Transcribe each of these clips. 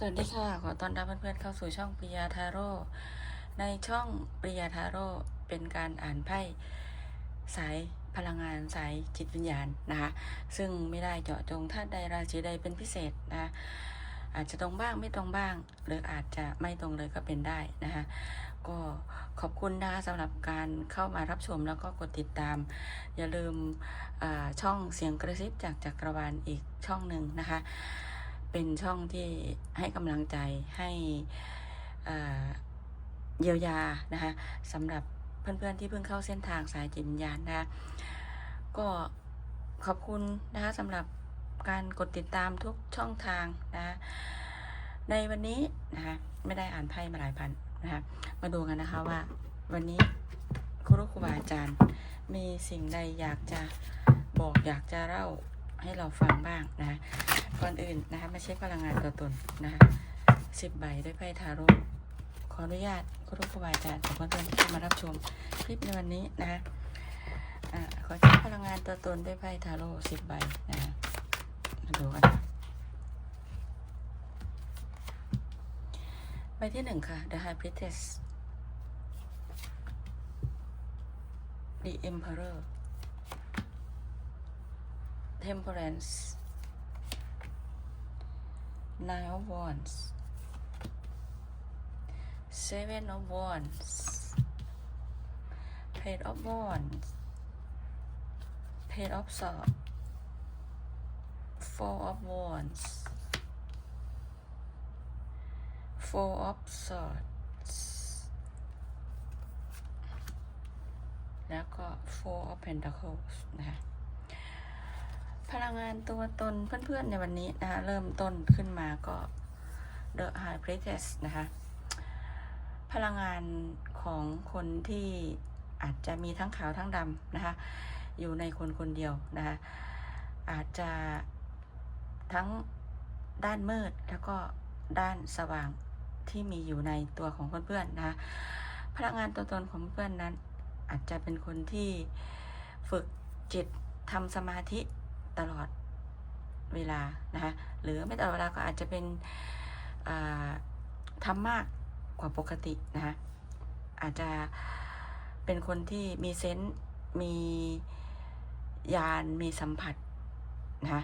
สวัสดีค่ะ ขอต้อนรับเพื่อนๆเข้าสู่ช่องปริยาทาโร่ในช่องปริยาทาโร่เป็นการอ่านไพ่สายพลังงานสายจิตวิญญาณนะคะซึ่งไม่ได้เจาะจงท่านใดราศีใดเป็นพิเศษนะคะอาจจะตรงบ้างไม่ตรงบ้าง หรืออาจจะไม่ตรงเลยก็เป็นได้นะคะก็ขอบคุณนะคะสำหรับการเข้ามารับชมแล้วก็กดติดตาม อย่าลืมช่องเสียงกระซิบจากจักรวาลอีกช่องหนึ่งนะคะ เป็นช่องที่ให้กำลังใจให้เยียวยานะคะสำหรับเพื่อนๆที่เพิ่งเข้าเส้นทางสายจิตวิญญาณนะคะก็ขอบคุณนะคะสำหรับการกดติดตามทุกช่องทางนะคะในวันนี้นะคะไม่ได้อ่านไพ่มาหลายพันนะคะมาดูกันนะคะว่าวันนี้ครูครูบาอาจารย์ มีสิ่งใดอยากจะบอกอยากจะเล่า ให้เราฟังบ้างนะก่อนอื่นนะคะมาเช็คพลังงานตัวตนนะคะสิบใบด้วยไพ่ทาโร่ขออนุญาตครูครูบาอาจารย์ของเพื่อนๆที่มารับชมคลิปในวันนี้นะคะอขอเช็คพลังงานตัวตนด้วยไพ่ทาโร่สิบใบนะคะมาดูกันใบที่หนึ่งค่ะ The High Priestess The Emperor Temperance Nine of Wands Seven of Wands Page of Wands Page of Swords Four of Wands Four of Swords แล้วก็ Four of Pentacles นะคะ พลังงานตัวตนเพื่อนๆในวันนี้นะคะเริ่มต้นขึ้นมาก็ The High Priestess นะคะ พลังงานของคนที่อาจจะมีทั้งขาวทั้งดำนะคะ อยู่ในคนคนเดียวนะคะ อาจจะทั้งด้านมืดแล้วก็ด้านสว่างที่มีอยู่ในตัวของเพื่อนๆนะคะ พลังงานตัวตนของเพื่อนนั้น อาจจะเป็นคนที่ฝึกจิตทำสมาธิ ตลอดเวลานะคะหรือไม่ตลอดเวลาก็อาจจะเป็นอ่าทำมากกว่าปกตินะคะอาจจะเป็นคนที่มีเซนส์มียานมีสัมผัสนะคะ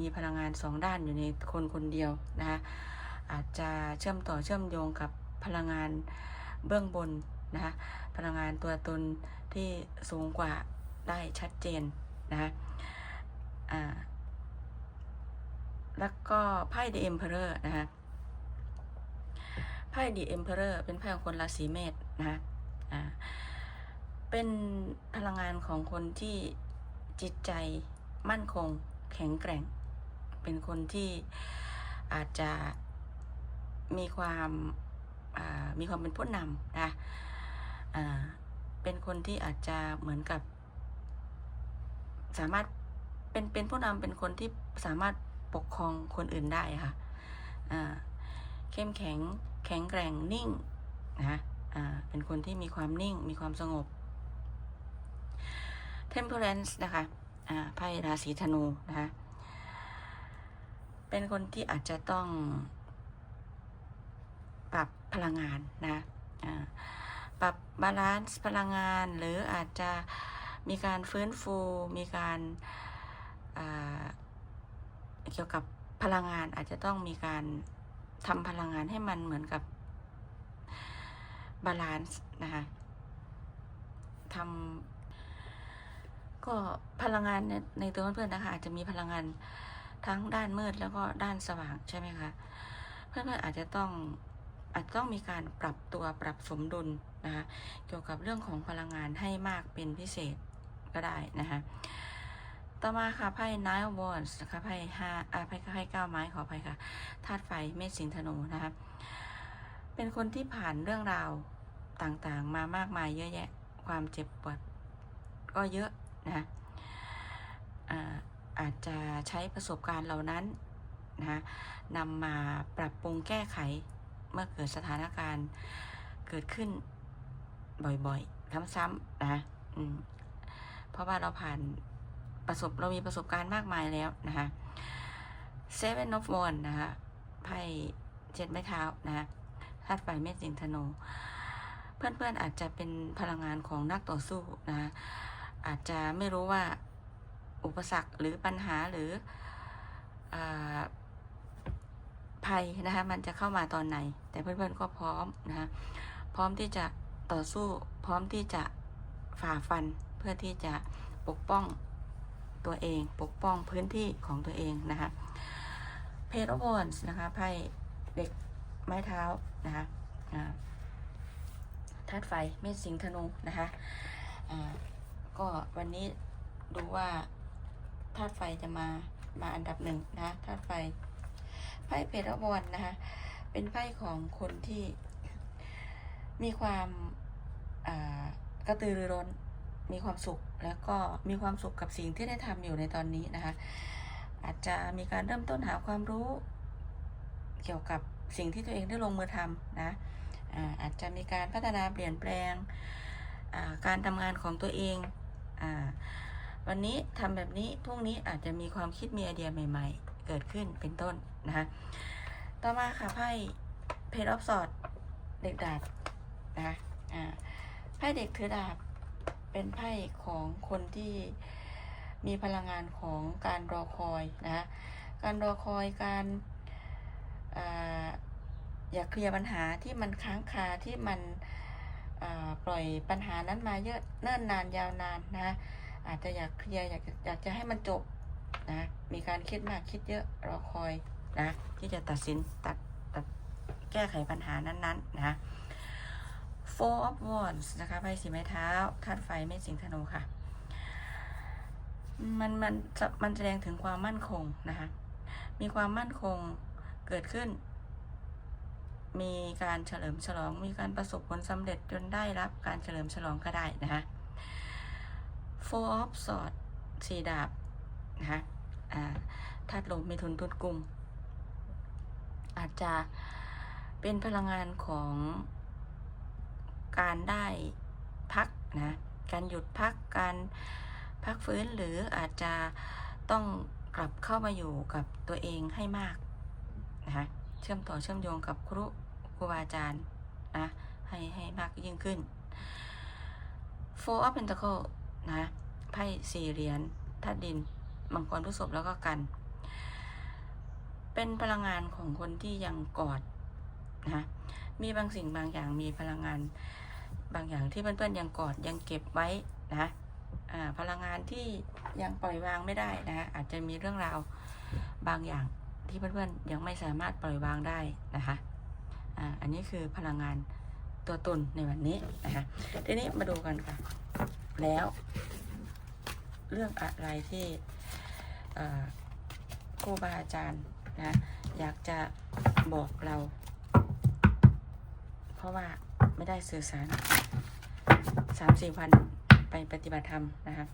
มีพลังงานสองด้านอยู่ในคนคนเดียวนะคะอาจจะเชื่อมต่อเชื่อมโยงกับพลังงานเบื้องบนนะคะพลังงานตัวตนที่สูงกว่าได้ชัดเจนนะคะ อ่า แล้วก็ไพ่ The Emperor นะคะไพ่ The Emperor เป็นไพ่ของคนราศีเมษนะคะอ่า เป็นพลังงานของคนที่จิตใจมั่นคงแข็งแกร่ง เป็นคนที่อาจจะมีความามีความเป็นผู้นำนะอ่าเป็นคนที่อาจจะเหมือนกับสามารถ เป็นเป็นผู้นำเป็นคนที่สามารถปกครองคนอื่นได้ค่ะเข้มแข็งแข็งแกร่งนิ่งนะอ่าเป็นคนที่มีความนิ่งมีความสงบ temperance นะคะไพ่ราศีธนูนะคะเป็นคนที่อาจจะต้องปรับพลังงานนะปรับบาลานซ์พลังงานหรืออาจจะมีการฟื้นฟู มีการ เกี่ยวกับพลังงานอาจจะต้องมีการทำพลังงานให้มันเหมือนกับบาลานซ์นะคะทำก็พลังงานในในตัวเพื่อนๆนะคะ อาจจะมีพลังงานทั้งด้านมืดแล้วก็ด้านสว่างใช่ไหมคะ เพื่อนๆอาจจะต้องอาจจะต้องมีการปรับตัวปรับสมดุลนะคะเกี่ยวกับเรื่องของพลังงานให้มากเป็นพิเศษก็ได้นะคะ ต่อมาค่ะไพ่ Nine of Wands นะคะไพ่ห้าอ่าไพ่ไพ่เก้าไม้ขออภัยค่ะธาตุไฟเมษสิงธนูนะคะเป็นคนที่ผ่านเรื่องราวต่างๆ มามากมายเยอะแยะ ความเจ็บปวดก็เยอะนะอ่าอาจจะใช้ประสบการณ์เหล่านั้นนะนำมาปรับปรุงแก้ไขเมื่อเกิดสถานการณ์เกิดขึ้นบ่อยๆ ซ้ำๆนะเพราะว่าเราผ่าน ประสบเรามีประสบการณ์มากมายแล้วนะคะ Seven of w a n d นะคะไพ่เจ็ดไม้เท้านะธาตุไฟเมษสิงธนู เพื่อนๆอาจจะเป็นพลังงานของนักต่อสู้นะอาจจะไม่รู้ว่าอุปสรรคหรือปัญหาหรืออภัยนะคะมันจะเข้ามาตอนไหน แต่เพื่อนๆก็พร้อมนะคะพร้อมที่จะต่อสู้พร้อมที่จะฝ่าฟันเพื่อที่จะปกป้อง ตัวเอง ปกป้องพื้นที่ของตัวเองนะคะเพจอวอนส์นะคะไพ่เด็กไม้เท้านะคะธาตุไฟเมษสิงธนูนะคะก็วันนี้ดูว่าธาตุไฟจะมามาอันดับหนึ่งนะธาตุไฟไพ่เพจอวอนนะคะเป็นไพ่ของคนที่มีความกระตือรือร้นมีความสุข แล้วก็มีความสุขกับสิ่งที่ได้ทำอยู่ในตอนนี้นะคะ อาจจะมีการเริ่มต้นหาความรู้ เกี่ยวกับสิ่งที่ตัวเองได้ลงมือทำนะอาจจะมีการพัฒนาเปลี่ยนแปลงการทำงานของตัวเองอวันนี้ทำแบบนี้พรุ่งนี้อาจจะมีความคิดมีไอเดียใหม่ ๆ เกิดขึ้นเป็นต้นนะคะต่อมาค่ะไพ่เพจออฟสอดเด็กดาบนะคะไพ่เด็กถือดาบ เป็นไพ่ของคนที่มีพลังงานของการรอคอยนะการรอคอยการอยากเคลียร์ปัญหาที่มันค้างคาที่มันปล่อยปัญหานั้นมาเยอะเนิ่นนานยาวนานนะอาจจะอยากเคลียร์อยากอยากจะให้มันจบนะมีการคิดมากคิดเยอะรอคอยนะที่จะตัดสินตัดตัดแก้ไขปัญหานั้นๆนะ Four of Wands นะคะไพ่สีไม้เท้าธาตุไฟไม่สิงธนูค่ะ มันมันจะมันแสดงถึงความมั่นคงนะคะ มีความมั่นคงเกิดขึ้น มีการเฉลิมฉลอง มีการประสบผลสำเร็จจนได้รับการเฉลิมฉลองก็ได้นะคะ Four of Swords สีดาบนะคะอ่าธาตุลมมีทุนทุนกลุ่มอาจจะเป็นพลังงานของ การได้พักนะการหยุดพักการพักฟื้นหรืออาจจะต้องกลับเข้ามาอยู่กับตัวเองให้มากนะคะเชื่อมต่อเชื่อมโยงกับครูครูบาอาจารย์นะให้ให้มากยิ่งขึ้น Four of Pentacle นะไพ่สี่เหรียญธาตุดิน มังกรพฤษภแล้วก็กัน เป็นพลังงานของคนที่ยังกอดนะ มีบางสิ่งบางอย่างมีพลังงาน บางอย่างที่เพื่อนๆยังกอดยังเก็บไว้นะพลังงานที่ยังปล่อยวางไม่ได้นะอาจจะมีเรื่องราวบางอย่างที่เพื่อนๆยังไม่สามารถปล่อยวางได้นะคะอันนี้คือพลังงานตัวตนในวันนี้นะคะทีนี้มาดูกันค่ะ แล้ว เรื่องอะไรที่ครูบาอาจารย์นะอยากจะบอกเรา ราะว่าไม่ได้สื่อสารสามสี่วันไปปฏิบัติธรรมนะครับ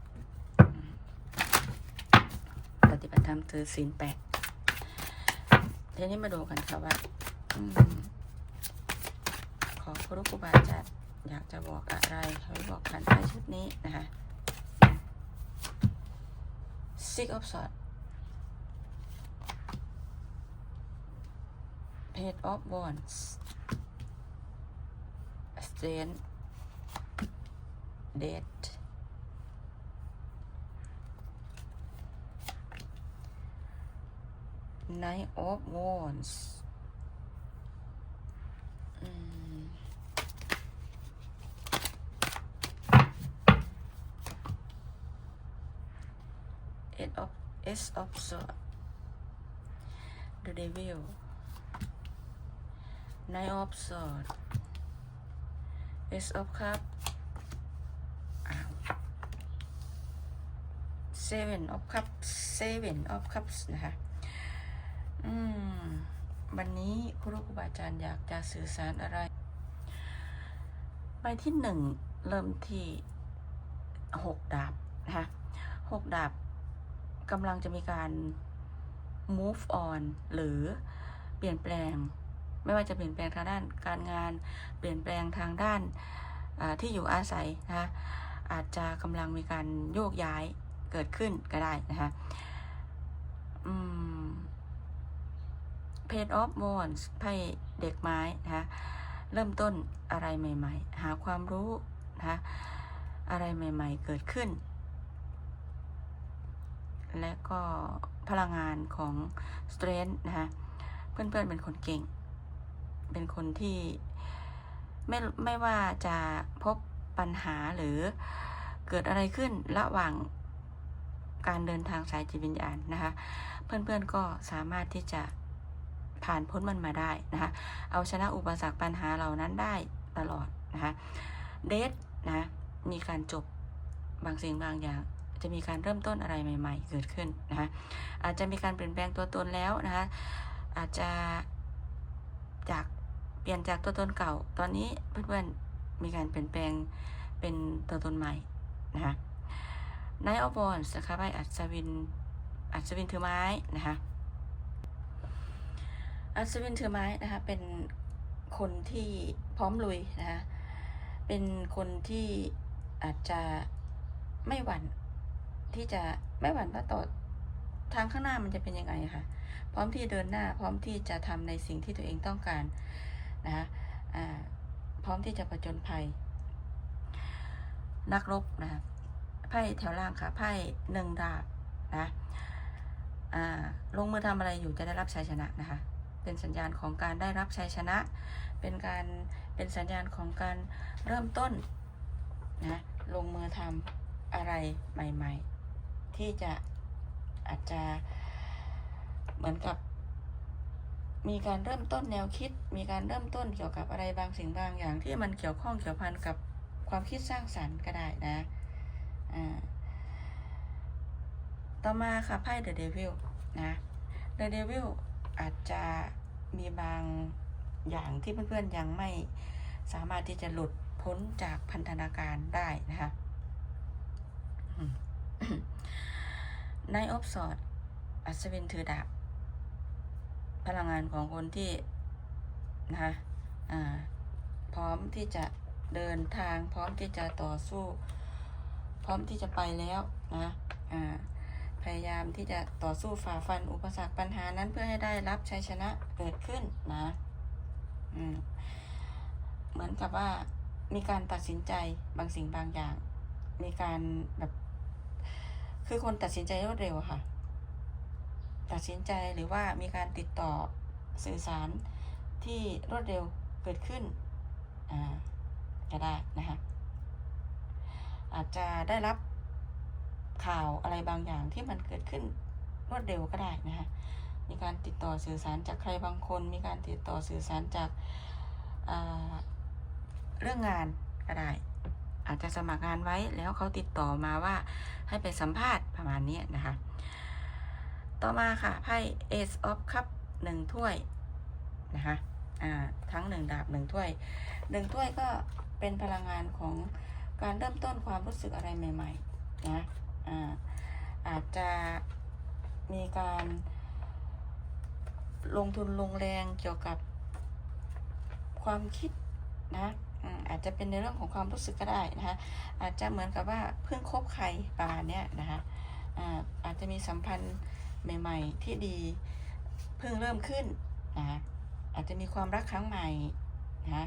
ปฏิบัติธรรมถือศีลแปดทีนี้มาดูกันค่ะว่าอขอครูครูบาอาจารย์อยากจะบอกอะไรเขาบอกผ่านไพ่ชุดนี้นะคะ Six of Swords Page of Wands Strength Death Knight of Wands อืม Eight of Ace of Swords The Devil Nine of Swords Ace of Cups อ้าว Seven of Cups Seven of Cups นะคะอืมวันนี้ครูครูบาอาจารย์อยากจะสื่อสารอะไร ใบที่หนึ่งเริ่มที่หกดาบนะคะหกดาบกำลังจะมีการ move on หรือเปลี่ยนแปลง ไม่ว่าจะเปลี่ยนแปลงทางด้านการงาน เปลี่ยนแปลงทางด้านที่อยู่อาศัยนะคะอาจจะกำลังมีการโยกย้ายเกิดขึ้นก็ได้นะคะอืม Page of Wands ไพ่เด็กไม้นะคะเริ่มต้นอะไรใหม่ ๆ หาความรู้นะคะอะไรใหม่ ๆ เกิดขึ้น และก็พลังงานของ Strength นะคะเพื่อนๆเป็นคนเก่ง เป็นคนที่ไม่ไม่ว่าจะพบปัญหาหรือเกิดอะไรขึ้นระหว่างการเดินทางสายจิตวิญญาณนะคะ เพื่อนๆก็สามารถที่จะผ่านพ้นมันมาได้นะคะ เอาชนะอุปสรรคปัญหาเหล่านั้นได้ตลอดนะคะเดทนะมีการจบบางสิ่งบางอย่าง จะมีการเริ่มต้นอะไรใหม่ ๆ เกิดขึ้นนะคะอาจจะมีการเปลี่ยนแปลงตัวตนแล้วนะคะอาจจะจาก เปลี่ยนจากตัวตนเก่า ตอนนี้เพื่อนๆมีการเปลี่ยนแปลงเป็นตัวตนใหม่นะคะไนออฟบอนส์นะคะใบอัศวิน อัศวินถือไม้นะคะอัศวินถือไม้นะคะเป็นคนที่พร้อมลุยนะคะเป็นคนที่อาจจะไม่หวั่นที่จะไม่หวั่นว่าต่อทางข้างหน้ามันจะเป็นยังไงค่ะพร้อมที่เดินหน้าพร้อมที่จะทำในสิ่งที่ตัวเองต้องการ นะคะอ่าพร้อมที่จะประจนภัย นักรบนะคะไพ่แถวล่างค่ะไพ่หนึ่งดาบนะอ่าลงมือทำอะไรอยู่จะได้รับชัยชนะนะคะ เป็นสัญญาณของการได้รับชัยชนะ เป็นการเป็นสัญญาณของการเริ่มต้นนะลงมือทำอะไรใหม่ ๆ ที่จะอาจจะเหมือนกับ มีการเริ่มต้นแนวคิด มีการเริ่มต้นเกี่ยวกับอะไรบางสิ่งบางอย่างที่มันเกี่ยวข้องเกี่ยวพันกับความคิดสร้างสรรค์ก็ได้นะอ่าต่อมาค่ะไพ่ The Devil นะ The Devil อาจจะมีบางอย่างที่เพื่อนๆยังไม่สามารถที่จะหลุดพ้นจากพันธนาการได้นะคะอืมในออฟสอดอัศวินถือดาบ พลังงานของคนที่นะคะอ่าพร้อมที่จะเดินทาง พร้อมที่จะต่อสู้ พร้อมที่จะไปแล้วนะอ่าพยายามที่จะต่อสู้ฝ่าฟันอุปสรรคปัญหานั้นเพื่อให้ได้รับชัยชนะเกิดขึ้นนะอืมเหมือนกับว่ามีการตัดสินใจบางสิ่งบางอย่าง มีการแบบ คือคนตัดสินใจรวดเร็วค่ะ ตัดสินใจหรือว่ามีการติดต่อสื่อสารที่รวดเร็วเกิดขึ้นก็ได้นะคะอาจจะได้รับข่าวอะไรบางอย่างที่มันเกิดขึ้นรวดเร็วก็ได้นะคะมีการติดต่อสื่อสารจากใครบางคน มีการติดต่อสื่อสารจากาเรื่องงานก็ได้ อาจจะสมัครงานไว้แล้วเขาติดต่อมาว่าให้ไปสัมภาษณ์ประมาณนี้นะคะ ต่อมาค่ะไพ่ Ace of Cup หนึ่งถ้วยนะคะอ่าทั้งหนึ่งดาบหนึ่งถ้วยหนึ่งถ้วยก็เป็นพลังงานของการเริ่มต้นความรู้สึกอะไรใหม่ๆนะอ่าอาจจะมีการลงทุนลงแรงเกี่ยวกับความคิดนะอาจจะเป็นในเรื่องของความรู้สึกก็ได้นะคะอาจจะเหมือนกับว่าเพิ่งคบใครประมาณนี้นะคะอาจจะมีสัมพันธ์ ใหม่ ๆ ที่ดีเพิ่งเริ่มขึ้นนะอาจจะมีความรักครั้งใหม่นะ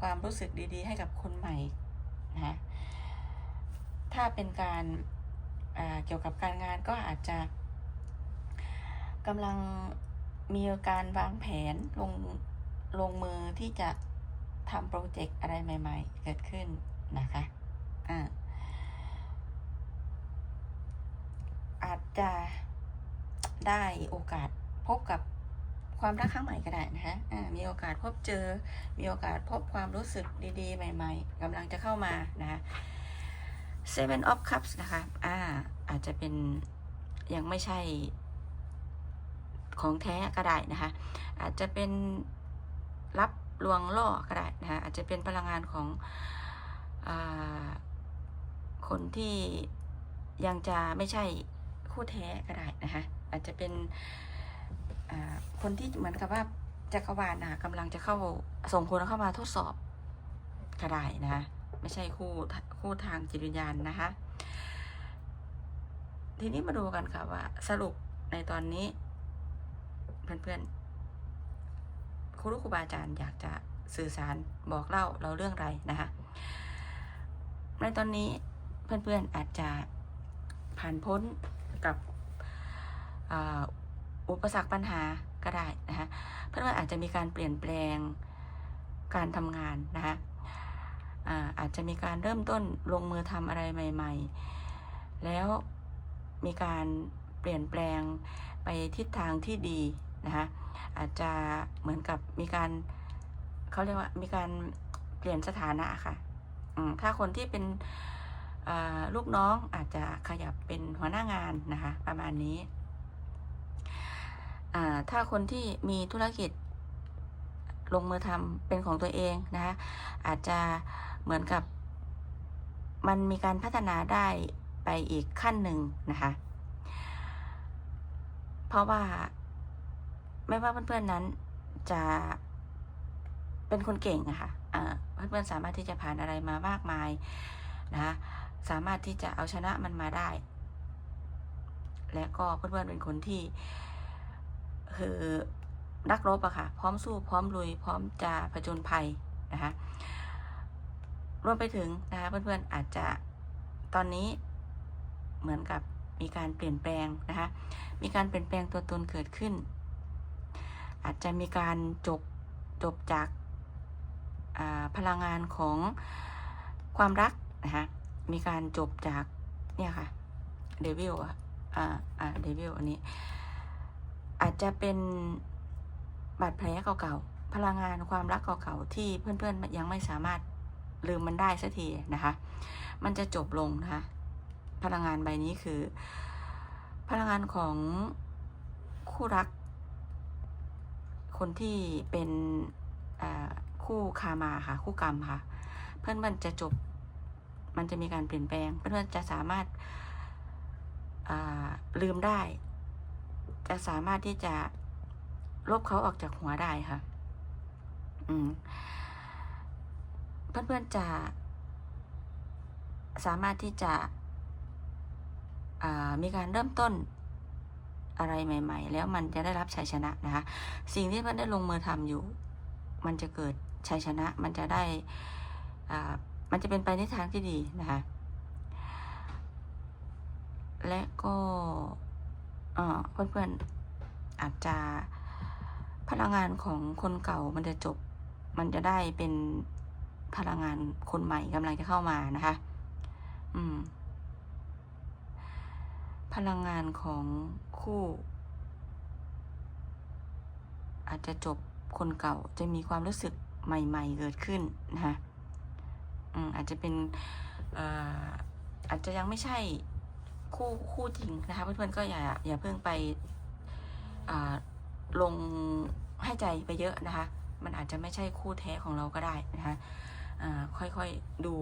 ความรู้สึกดีๆ ให้กับคนใหม่นะถ้าเป็นการอ่าเกี่ยวกับการงานก็อาจจะกำลังมีการวางแผนลงลงมือที่จะทำโปรเจกต์อะไรใหม่ ๆ เกิดขึ้นนะคะอ่าอาจจะ ได้โอกาสพบกับความรักครั้งใหม่ก็ได้นะคะอ่ามีโอกาสพบเจอ มีโอกาสพบความรู้สึกดีๆ ใหม่ ๆกำลังจะเข้ามานะคะ Seven of Cups นะคะอ่าอาจจะเป็นยังไม่ใช่ของแท้ก็ได้นะคะ อาจจะเป็นรับลวงล่อก็ได้นะคะอาจจะเป็นพลังงานของอคนที่ยังจะไม่ใช่คู่แท้ก็ได้นะคะ อาจจะเป็นคนที่เหมือนกับว่าจักรวาลนะกำลังจะเข้าส่งคนเข้ามาทดสอบก็ได้นะคะไม่ใช่คู่คู่ทางจิตวิญญาณนะคะ ทีนี้มาดูกันค่ะว่า สรุปในตอนนี้ เพื่อนๆครูครูบาอาจารย์อยากจะสื่อสารบอกเล่าเราเรื่องอะไรนะคะในตอนนี้เพื่อนๆอาจจะผ่านพ้นกับ อุปสรรคปัญหาก็ได้นะคะเพื่อนๆอาจจะมีการเปลี่ยนแปลงการทำงานนะคะอาจจะมีการเริ่มต้นลงมือทำอะไรใหม่ ๆ แล้วมีการเปลี่ยนแปลงไปทิศทางที่ดีนะคะอาจจะเหมือนกับมีการเขาเรียกว่ามีการเปลี่ยนสถานะค่ะถ้าคนที่เป็นลูกน้องอาจจะขยับเป็นหัวหน้างานนะคะ ประมาณนี้ ถ้าคนที่มีธุรกิจลงมือทำเป็นของตัวเองนะคะอาจจะเหมือนกับมันมีการพัฒนาได้ไปอีกขั้นหนึ่งนะคะ เพราะว่าไม่ว่าเพื่อนๆนั้นจะเป็นคนเก่งอะค่ะอ่าเพื่อนๆสามารถที่จะผ่านอะไรมามากมายนะคะสามารถที่จะเอาชนะมันมาได้ และก็เพื่อนๆเป็นคนที่ คือนักรบอะค่ะ พร้อมสู้พร้อมลุย พร้อมจะผจญภัยนะคะรวมไปถึงนะคะเพื่อนๆอาจจะตอนนี้เหมือนกับมีการเปลี่ยนแปลงนะคะมีการเปลี่ยนแปลงตัวตนเกิดขึ้น อาจจะมีการจบจบจากาพลังงานของความรักนะคะมีการจบจากเนี่ยค่ะเดวิลอะอ่าอ่าเดวิลอันนี้ อาจจะเป็นบาดแผลเก่าๆ พลังงานความรักเก่าๆ ที่เพื่อนๆ ยังไม่สามารถลืมมันได้สักทีนะคะ มันจะจบลงนะคะ พลังงานใบนี้คือ พลังงานของคู่รัก คนที่เป็นคู่คามาค่ะ คู่กรรมค่ะ เพื่อนมันจะจบ มันจะมีการเปลี่ยนแปลง เพื่อนจะสามารถาลืมได้ จะสามารถที่จะลบเขาออกจากหัวได้ค่ะ อืม เพื่อนๆจะสามารถที่จะมีการเริ่มต้นอะไรใหม่ ๆ แล้วมันจะได้รับชัยชนะนะคะ สิ่งที่เพื่อนได้ลงมือทำอยู่ มันจะเกิดชัยชนะ มันจะได้อ่ามันจะเป็นไปในทางที่ดีนะคะ และก็ เอ่อเพื่อนๆอาจจะพลังงานของคนเก่ามันจะจบ มันจะได้เป็นพลังงานคนใหม่กำลังจะเข้ามานะคะ อืม พลังงานของคู่ อาจจะจบคนเก่าจะมีความรู้สึกใหม่ ๆ เกิดขึ้นนะคะอืมอาจจะเป็นออาจจะยังไม่ใช่ คู่คู่จริงนะคะเพื่อนๆก็อย่าอย่าเพิ่งไปลงให้ใจไปเยอะนะคะ มันอาจจะไม่ใช่คู่แท้ของเราก็ได้นะคะค่อยๆดู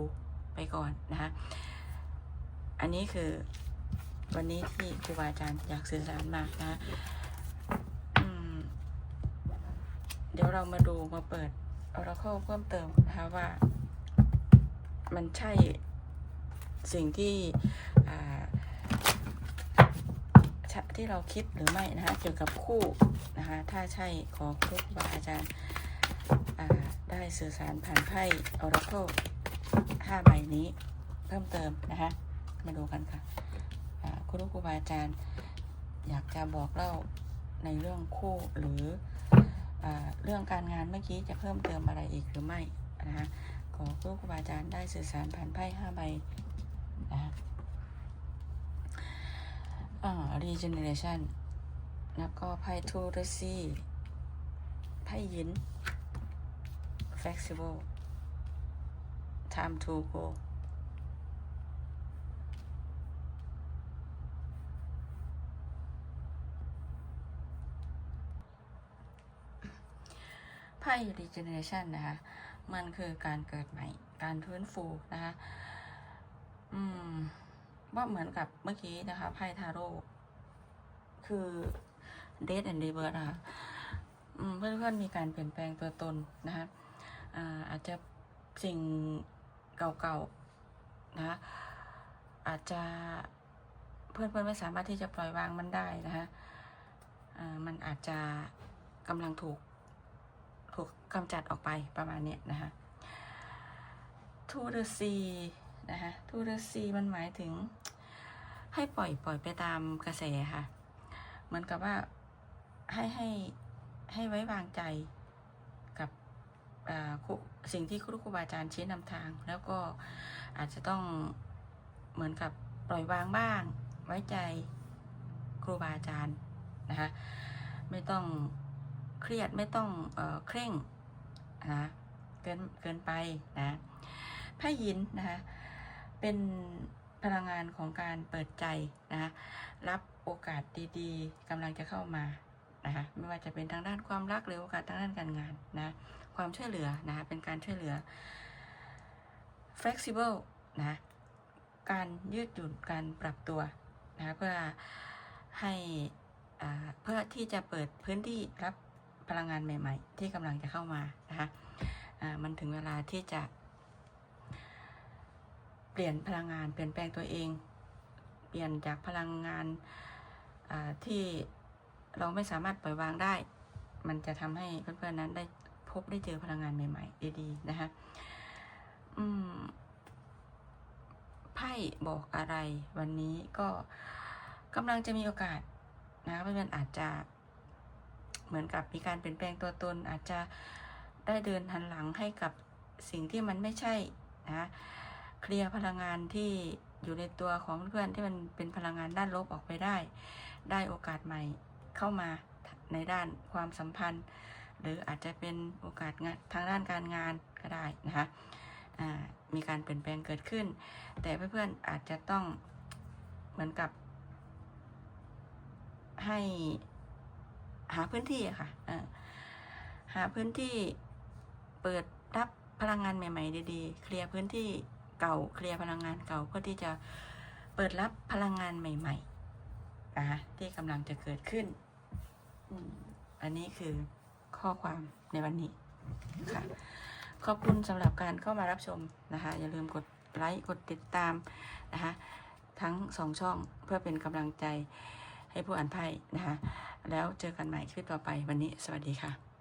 ไปก่อนนะคะ อันนี้คือวันนี้ที่ครูบาอาจารย์อยากสื่อสารมากนะะเดี๋ยวเรามาดูมาเปิด Oracle เพิ่มเติมนะคะว่า มันใช่สิ่งที่อ่าชะ ที่เราคิดหรือไม่นะคะเกี่ยวกับคู่นะคะถ้าใช่ขอครูบาอาจารย์ได้สื่อสารผ่านไพ่ Oracle ห้าใบนี้เพิ่มเติมนะคะมาดูกันค่ะคุณครูบาอาจารย์อยากจะบอกเล่าในเรื่องคู่หรืออเรื่องการงานเมื่อกี้จะเพิ่มเติมอะไรอีกหรือไม่นะคะขอครูบาอาจารย์ได้สื่อสารผ่านไพ่ห้าใบนะคะ อ่า regeneration แล้วก็ไพ่ทูรซีไพ่ยิน flexible time to go ไพ่ regeneration นะคะ มันคือการเกิดใหม่ การฟื้นฟูนะคะ อืม ว่าเหมือนกับเมื่อกี้นะคะไพ่ทาโร่คือ death and rebirth นะคะเพื่อนๆมีการเปลี่ยนแปลงตัวตนนะคะอาอาจจะสิ่งเก่าๆนะคะอาจจะเพื่อนๆไม่สามารถที่จะปล่อยวางมันได้นะคะมันอาจจะกำลังถูกถูกกำจัดออกไปประมาณเนี้ยนะคะ to the sea นะคะ to the sea มันหมายถึง ให้ปล่อยปล่อยไปตามกระแสค่ะ เหมือนกับว่าให้ให้ให้ไว้วางใจกับสิ่งที่ครูครูบาอาจารย์ชี้นำทาง แล้วก็อาจจะต้องเหมือนกับปล่อยวางบ้าง ไว้ใจครูบาอาจารย์นะคะไม่ต้องเครียดไม่ต้องเออเคร่งนะเกินเกินไปนะไพ่ยินนะคะเป็น พลังงานของการเปิดใจนะคะรับโอกาสดีๆกำลังจะเข้ามานะคะไม่ว่าจะเป็นทางด้านความรักหรือโอกาสทางด้านการงานนะความช่วยเหลือนะคะเป็นการช่วยเหลือ flexible นะการยืดหยุ่นการปรับตัวนะเพื่อให้อ่าเพื่อที่จะเปิดพื้นที่รับพลังงานใหม่ ๆ ที่กำลังจะเข้ามานะคะมันถึงเวลาที่จะ เปลี่ยนพลังงานเปลี่ยนแปลงตัวเอง เปลี่ยนจากพลังงานที่เราไม่สามารถปล่อยวางได้ มันจะทำให้เพื่อนๆนั้นได้พบได้เจอพลังงานใหม่ๆ ดีๆ นะคะอืมไพ่บอกอะไรวันนี้ก็กำลังจะมีโอกาสนะเพื่อนๆอาจจะเหมือนกับมีการเปลี่ยนแปลงตัวตน อาจจะได้เดินหันหลังให้กับสิ่งที่มันไม่ใช่นะ เคลียร์พลังงานที่อยู่ในตัวของเพื่อนที่มันเป็นพลังงานด้านลบออกไปได้ ได้โอกาสใหม่เข้ามาในด้านความสัมพันธ์ หรืออาจจะเป็นโอกาสทางด้านการงานก็ได้นะคะมีการเปลี่ยนแปลงเกิดขึ้น แต่เพื่อนๆอาจจะต้องเหมือนกับ ให้หาพื้นที่ค่ะหาพื้นที่เปิดรับพลังงานใหม่ ๆ ดีๆ เคลียร์พื้นที่ เก่าเคลียร์พลังงานเก่าเพื่อที่จะเปิดรับพลังงานใหม่ๆนะคะที่กำลังจะเกิดขึ้นอันนี้คือข้อความในวันนี้ค่ะขอบคุณสำหรับการเข้ามารับชมนะคะ อย่าลืมกดไลค์กดติดตามนะคะทั้งสองช่องเพื่อเป็นกำลังใจให้ผู้อ่านไพ่นะคะ แล้วเจอกันใหม่คลิปต่อไปวันนี้สวัสดีค่ะ